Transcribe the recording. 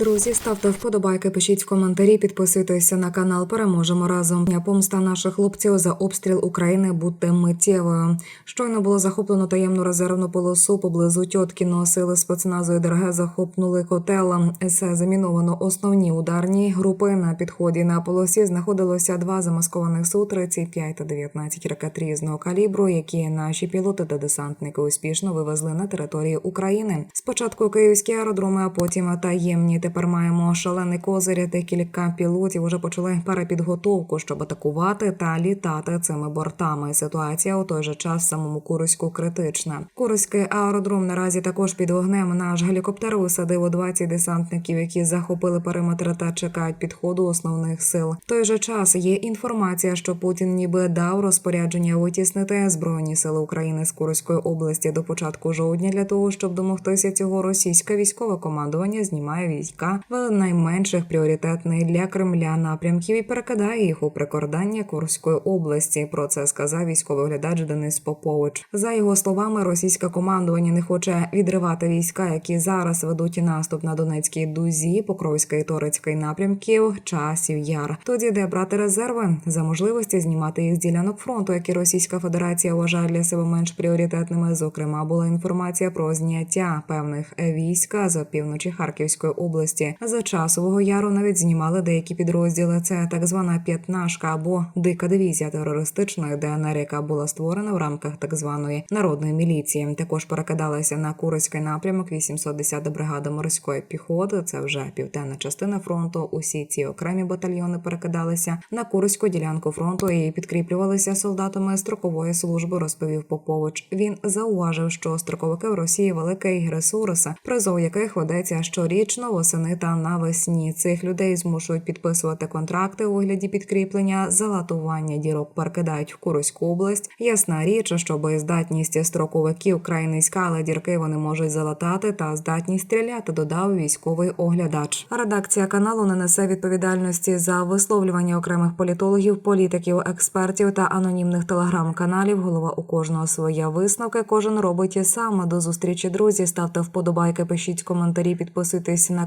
Друзі, ставте вподобайки, пишіть в коментарі, підписуйтеся на канал. Переможемо разом. Помста наших хлопців за обстріл України будьте миттєвою. Щойно було захоплено таємну резервну полосу поблизу Тьоткіно. Сили спецназу і ДРГ захопнули котел. СЕ заміновано основні ударні групи. На підході на полосі знаходилося два замаскованих су 35 та 19 ракет різного калібру, які наші пілоти та десантники успішно вивезли на територію України. Спочатку київські аеродроми, а потім таємні. Тепер маємо шалений козир. Декілька пілотів уже почали перепідготовку, щоб атакувати та літати цими бортами. Ситуація у той же час в самому Курську критична. Курський аеродром наразі також під вогнем. Наш гелікоптер висадив у 20 десантників, які захопили периметр та чекають підходу основних сил. В той же час є інформація, що Путін ніби дав розпорядження витіснити збройні сили України з Курської області до початку жовтня для того, щоб домогтися цього російське військове командування знімає війська в найменших пріоритетних для Кремля напрямків і перекидає їх у прикордання Курської області. Про це сказав військовий оглядач Денис Попович. За його словами, російське командування не хоче відривати війська, які зараз ведуть наступ на Донецькій дузі, Покровська і Торецький напрямків, часів яр. Тоді де брати резерви за можливості знімати їх з ділянок фронту, які Російська Федерація вважає для себе менш пріоритетними. Зокрема, була інформація про зняття певних війська з півночі Харківської області. За часового яру навіть знімали деякі підрозділи. Це так звана п'ятнашка або дика дивізія терористичної ДНР, яка була створена в рамках так званої народної міліції. Також перекидалася на Курський напрямок 810 бригада морської піхоти. Це вже південна частина фронту. Усі ці окремі батальйони перекидалися на Курську ділянку фронту і підкріплювалися солдатами строкової служби. Розповів Попович. Він зауважив, що строковики в Росії великий ресурс, призов яких ведеться щорічно восени та навесні. Цих людей змушують підписувати контракти у вигляді підкріплення, залатування дірок перекидають в Курську область. Ясна річ, що боєздатність строковиків край низька, але дірки вони можуть залатати та здатність стріляти. Додав військовий оглядач. Редакція каналу не несе відповідальності за висловлювання окремих політологів, політиків, експертів та анонімних телеграм-каналів. Голова у кожного своя висновки. Кожен робить і сам. До зустрічі, друзі. Ставте вподобайки, пишіть коментарі, підписуйтесь на